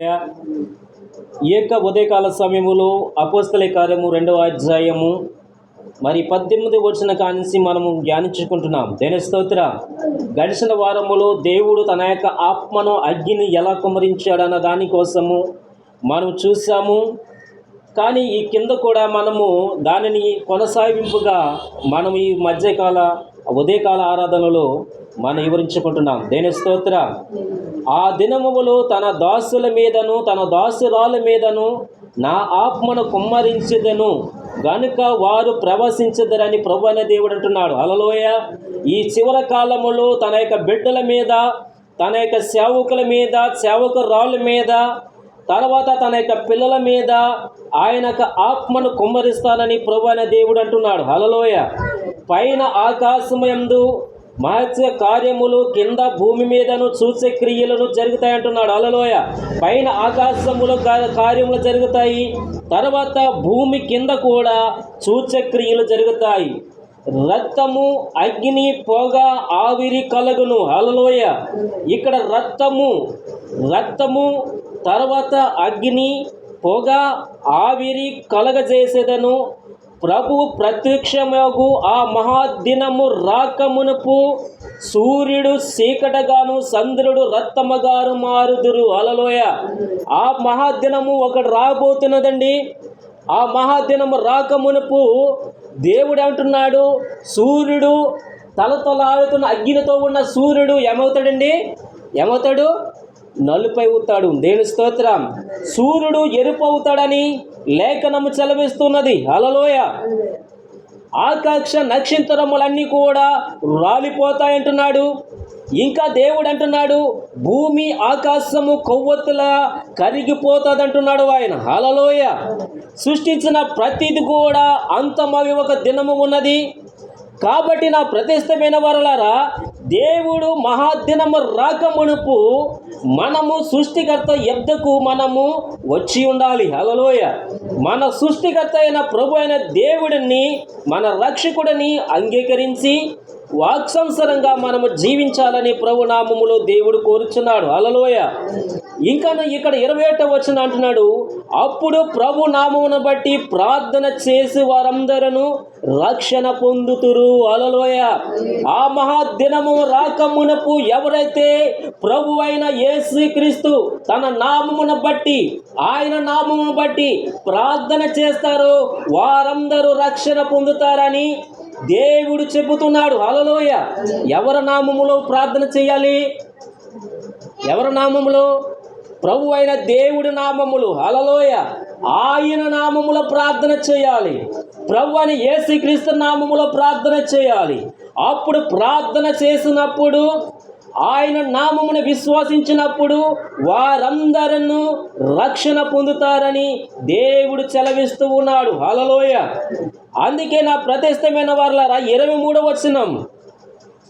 ఈ యొక్క ఉదయకాల సమయములో అపోస్తల కార్యము రెండవ అధ్యాయము. మరి పద్దెనిమిది వచ్చిన కానిసి మనము ధ్యానించుకుంటున్నాం దేని స్తోత్ర? గడిచిన వారములో దేవుడు తన యొక్క ఆత్మను అగ్నిని ఎలా కుమరించాడన్న దానికోసము మనం చూసాము కానీ ఈ కింద కూడా మనము దానిని కొనసాగింపుగా మనం ఈ మధ్యకాల ఉదయకాల ఆరాధనలో మనం వివరించుకుంటున్నాం. దేని స్తోత్ర? ఆ దినములో తన దాసుల మీదను తన దాసురాల మీదను నా ఆత్మను కుమ్మరించదను. గనుక వారు ప్రవశించదరని ప్రభు అనే దేవుడు అంటున్నాడు. అలలోయ ఈ చివరి కాలములో తన యొక్క బిడ్డల మీద తన యొక్క సేవకుల మీద సేవకురాళ్ళ మీద తర్వాత తన యొక్క పిల్లల మీద ఆయన యొక్క ఆత్మను కుమ్మరిస్తానని ప్రభు అనే దేవుడు అంటున్నాడు. హలలోయ పైన ఆకాశమందు మహత్య కార్యములు కింద భూమి మీదను చూసే క్రియలను జరుగుతాయి అంటున్నాడు. అలలోయ పైన ఆకాశములు కార్యములు జరుగుతాయి. తర్వాత భూమి కింద కూడా చూచే క్రియలు జరుగుతాయి. రక్తము అగ్ని పొగ ఆవిరి కలుగును. అలలోయ ఇక్కడ రక్తము రక్తము తర్వాత అగ్ని పొగ ఆవిరి కలగజేసేదను. ప్రభు ప్రత్యక్షమగు ఆ మహాదినము రాకమునుపు సూర్యుడు చీకటగాను చంద్రుడు రక్తమగారు మారుదురు. అలలోయ. ఆ మహాదినము ఒకటి రాబోతున్నదండి. ఆ మహాదినము రాకమునుపు దేవుడు అంటున్నాడు సూర్యుడు తలతలాడుతున్న అగ్నితో ఉన్న సూర్యుడు ఏమవుతాడండి? ఏమవుతాడు? నలుపై అవుతాడు దేని స్తోత్రం. సూర్యుడు ఎరుపు అవుతాడని లేఖనము చలవిస్తున్నది అలలోయ ఆకాక్ష నక్షత్రములన్నీ కూడా రాలిపోతాయంటున్నాడు. ఇంకా దేవుడు అంటున్నాడు భూమి ఆకాశము కొవ్వొత్తుల కరిగిపోతుంది అంటున్నాడు ఆయన. అలలోయ సృష్టించిన ప్రతిది కూడా అంతమవి ఒక దినము ఉన్నది. కాబట్టి నా ప్రతిష్టమైన వరలారా దేవుడు మహాదినము రాకమునుపు మనము సృష్టికర్త ఎద్దకు మనము వచ్చి ఉండాలి. అలలోయ మన సృష్టికర్త అయిన ప్రభు అయిన దేవుడిని మన రక్షకుడిని అంగీకరించి వాక్సంసరంగా మనము జీవించాలని ప్రభు నామములో దేవుడు కోరుచున్నాడు. అలలోయ ఇంకా ఇక్కడ ఇరవై ఏట వచ్చిన అంటున్నాడు అప్పుడు ప్రభు నామమును బట్టి ప్రార్థన చేసి వారందరూ రక్షణ పొందుతురు. అలలోయ ఆ మహాదినము రాకమునపు ఎవరైతే ప్రభు అయిన యేసుక్రీస్తు తన నామమును బట్టి ఆయన నామమును బట్టి ప్రార్థన చేస్తారో వారందరూ రక్షణ పొందుతారని దేవుడు చెబుతున్నాడు. అలలోయ ఎవరి నామములో ప్రార్థన చేయాలి? ఎవరి నామములో? ప్రభు అయిన దేవుడి నామములు హలలోయ ఆయన నామములో ప్రార్థన చేయాలి. ప్రభు అని ఏసుక్రీస్తు నామములో ప్రార్థన చేయాలి. అప్పుడు ప్రార్థన చేసినప్పుడు ఆయన నామమును విశ్వసించినప్పుడు వారందరూ రక్షణ పొందుతారని దేవుడు చెలవిస్తూ ఉన్నాడు. హలలోయ అందుకే నా ప్రతిష్టమైన వారులారా ఇరవై మూడవ వచనం.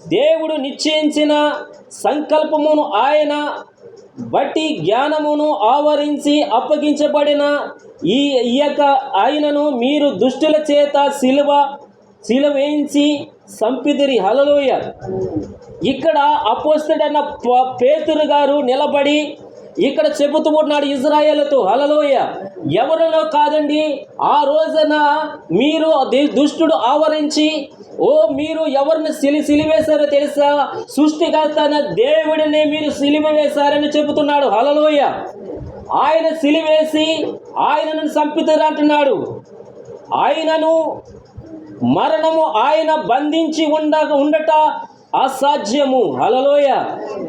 దేవుడు నిశ్చయించిన సంకల్పమును ఆయన బట్టి జ్ఞానమును ఆవరించి అప్పగించబడిన ఈ ఈ యొక్క ఆయనను మీరు దుష్టుల చేత శిలువ శిలవేయించి వేయించి సంపిదిరి. హలలోయ ఇక్కడ అపోస్తుడన్న ప- పేతురు గారు నిలబడి ఇక్కడ చెబుతూ ఉన్నాడు ఇజ్రాయేల్తో. హలలోయ ఎవరిలో కాదండి? ఆ రోజున మీరు దుష్టుడు ఆవరించి ఓ మీరు ఎవరిని సిలి సిలివేశారో తెలుసా? సృష్టికర్త దేవుడిని మీరు సిలివేశారని చెబుతున్నాడు. హలలోయ ఆయన సిలివేసి ఆయనను చంపుతారు అంటున్నాడు. ఆయనను మరణము ఆయన బంధించి ఉండ ఉండట అసాధ్యము. హలలోయ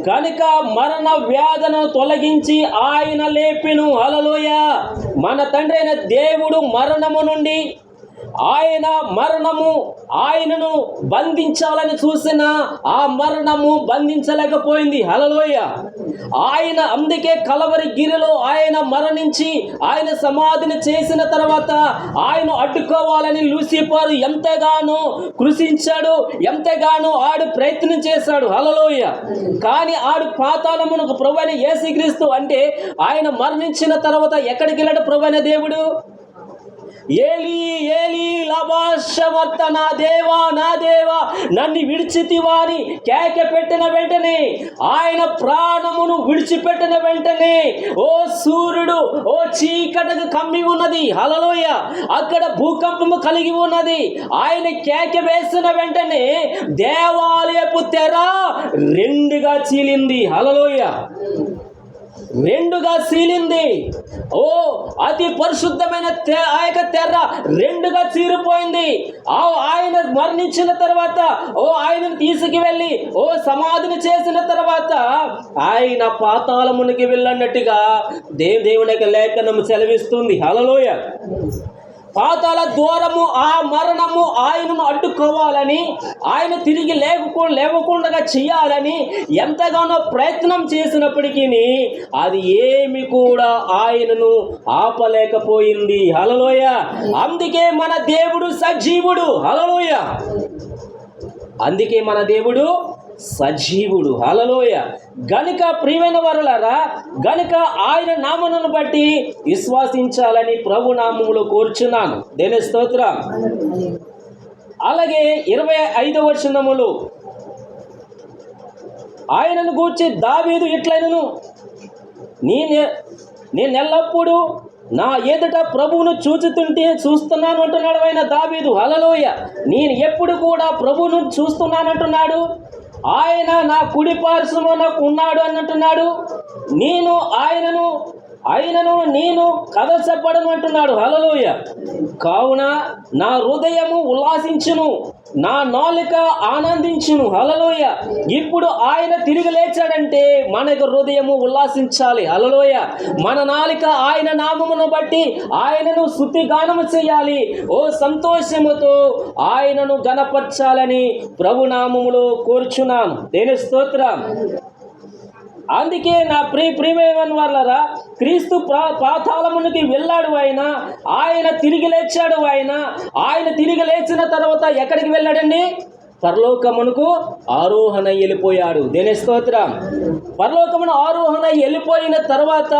కనుక మరణ వ్యాధను తొలగించి ఆయన లేపెను. హలలోయ మన తండ్రి అయిన దేవుడు మరణము నుండి ఆయన మరణము ఆయనను బంధించాలని చూసిన ఆ మరణము బంధించలేకపోయింది. హలలోయ ఆయన అందుకే కలవరి గిరిలో ఆయన మరణించి ఆయన సమాధిని చేసిన తర్వాత ఆయన అడ్డుకోవాలని లూసిఫర్ ఎంతగానో కృషించాడు ఎంతగానో ఆడు ప్రయత్నం చేశాడు. హలలోయ కానీ ఆడు పాతాళమునకు ప్రభువైన యేసుక్రీస్తు అంటే ఆయన మరణించిన తర్వాత ఎక్కడికి వెళ్ళాడు ప్రభువైన దేవుడు? ఏలి ఏలి లభాషవర్త నా దేవా నా దేవా నన్ను విడిచితివా అని కేక పెట్టిన వెంటనే ఆయన ప్రాణమును విడిచిపెట్టిన వెంటనే ఓ సూర్యుడు ఓ చీకటకు కమ్మి ఉన్నది హలలోయ అక్కడ భూకంపము కలిగి ఉన్నది ఆయన కేక వేసిన వెంటనే దేవాలయపు తెర రెండుగా చీలింది హలలోయ రెండుగా సీలింది. ఓ అతి పరిశుద్ధమైన ఆ యొక్క తెర్ర రెండుగా చీరిపోయింది. ఆ ఆయన మరణించిన తర్వాత ఓ ఆయనను తీసుకువెళ్ళి ఓ సమాధిని చేసిన తర్వాత ఆయన పాతాళమునికి వెళ్ళన్నట్టుగా దేవ్ దేవుని యొక్క లేఖనం సెలవిస్తుంది. హలలోయ పాతాల ద్వారము ఆ మరణము ఆయనను అడ్డుకోవాలని ఆయన తిరిగి లేకుండా లేవకుండా చేయాలని ఎంతగానో ప్రయత్నం చేసినప్పటికీ అది ఏమి కూడా ఆయనను ఆపలేకపోయింది. హలలోయ అందుకే మన దేవుడు సజీవుడు. హలలోయ అందుకే మన దేవుడు సజీవుడు. హలలోయ గనుక ప్రియమైన వరలరా గనుక ఆయన నామమును బట్టి విశ్వాసించాలని ప్రభు నామములో కోరుచున్నాను. దేని స్తోత్రం? అలాగే ఇరవై ఐదవ వచనములు. ఆయనను గూర్చి దావీదు ఇట్లైనను నేను నేను ఎల్లప్పుడూ నా ఎదుట ప్రభువును చూచుతుంటే చూస్తున్నాను అంటున్నాడు ఆయన దావీదు. హలలోయ నేను ఎప్పుడు కూడా ప్రభువును చూస్తున్నాను అంటున్నాడు ఆయన నా కుడి పార్శ్వమునకు ఉన్నాడు అన్నట్టున్నాడు నేను ఆయనను ఆయనను నేను కదల్చబడను అంటున్నాడు. హలలోయ కావున నా హృదయము ఉల్లాసించును. నా నాలుక ఆనందించును. హలలోయ ఇప్పుడు ఆయన తిరిగి లేచాడంటే మన యొక్క హృదయము ఉల్లాసించాలి. హలలోయ మన నాలుక ఆయన నామమును బట్టి ఆయనను శుద్ధి గానము చేయాలి. ఓ సంతోషముతో ఆయనను గణపరచాలని ప్రభు నామములో కోరుచున్నాను. దేని స్తోత్రం. అందుకే నా ప్రియ ప్రియమైన వాళ్ళరా క్రీస్తు పాతాళమునికి వెళ్ళాడు ఆయన ఆయన తిరిగి లేచాడు ఆయన ఆయన తిరిగి లేచిన తర్వాత ఎక్కడికి వెళ్ళాడండి? పరలోకమునకు ఆరోహణ వెళ్ళిపోయాడు. దేని స్తోత్రం? పరలోకమున ఆరోహణ వెళ్ళిపోయిన తర్వాత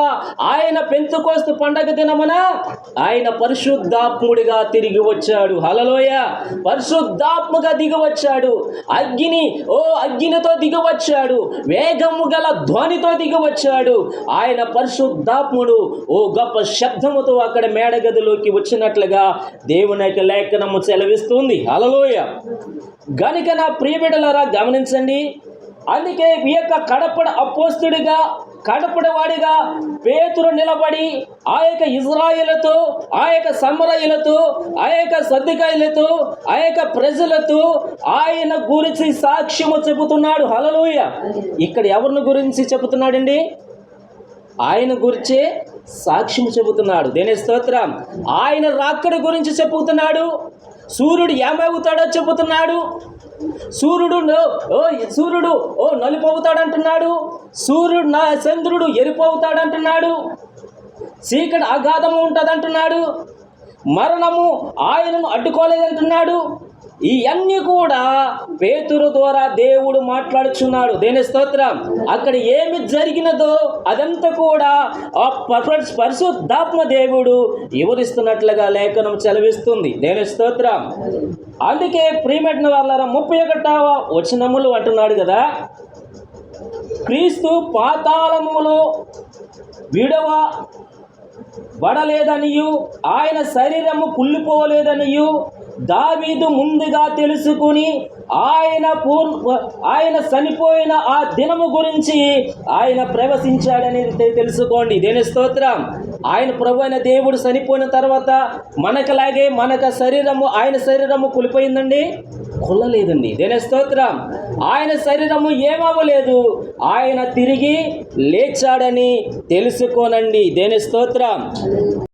ఆయన పెంతుకోస్తు పండగ దినమున ఆయన పరిశుద్ధాత్ముడిగా తిరిగి వచ్చాడు. హలలోయ పరిశుద్ధాత్మగా దిగవచ్చాడు అగ్ని ఓ అగ్నితో దిగవచ్చాడు వేగము గల ధ్వనితో దిగవచ్చాడు ఆయన పరిశుద్ధాత్ముడు ఓ గొప్ప శబ్దముతో అక్కడ మేడగదిలోకి వచ్చినట్లుగా దేవుని యొక్క లేఖనము సెలవిస్తుంది. హలలోయ గనుక నా ప్రియబిడలరా గమనించండి. అందుకే ఈ యొక్క కడపడ అపోస్తుడిగా కడపడవాడిగా పేతురు నిలబడి ఆ యొక్క ఇజ్రాయిలతో ఆ యొక్క సమరయులతో ఆ యొక్క సర్దికాయలతో ఆ యొక్క ప్రజలతో ఆయన గురించి సాక్ష్యము చెబుతున్నాడు. హలలోయ ఇక్కడ ఎవరిని గురించి చెబుతున్నాడండి? ఆయన గురించే సాక్ష్యం చెబుతున్నాడు. దేని స్తోత్రం? ఆయన రాక్కడి గురించి చెబుతున్నాడు. సూర్యుడు ఏమవుతాడో చెబుతున్నాడు? సూర్యుడు ఓ సూర్యుడు ఓ నలుపు అంటున్నాడు సూర్యుడు నా చంద్రుడు ఎరుపు అవుతాడంటున్నాడు చీకటి అగాధము ఉంటుందంటున్నాడు. మరణము ఆయనను అడ్డుకోలేదంటున్నాడు. ఇవన్నీ కూడా పేతురు ద్వారా దేవుడు మాట్లాడుచున్నాడు. దేని స్తోత్రం? అక్కడ ఏమి జరిగినదో అదంతా కూడా ఆ పర- పరిశుద్ధాత్మ దేవుడు వివరిస్తున్నట్లుగా లేఖనం చదివిస్తుంది. దేని స్తోత్రం? అందుకే ప్రియమెట్టిన వాళ్ళ ముప్పై ఒకటవ వచనములు అంటున్నాడు కదా. క్రీస్తు పాతాళములో విడవ పడలేదనియు ఆయన శరీరము కుళ్ళిపోలేదనియు దావీదు ముందుగా తెలుసుకుని ఆయన పూర్వ ఆయన చనిపోయిన ఆ దినము గురించి ఆయన ప్రవశించాడని తెలుసుకోండి. దేని స్తోత్రం? ఆయన ప్రభు అయిన దేవుడు చనిపోయిన తర్వాత మనకలాగే మనక శరీరము ఆయన శరీరము కులిపోయిందండి? కొల్లలేదండి దేని స్తోత్రం? ఆయన శరీరము ఏమవ్వలేదు. ఆయన తిరిగి లేచాడని తెలుసుకోనండి. దేని స్తోత్రం?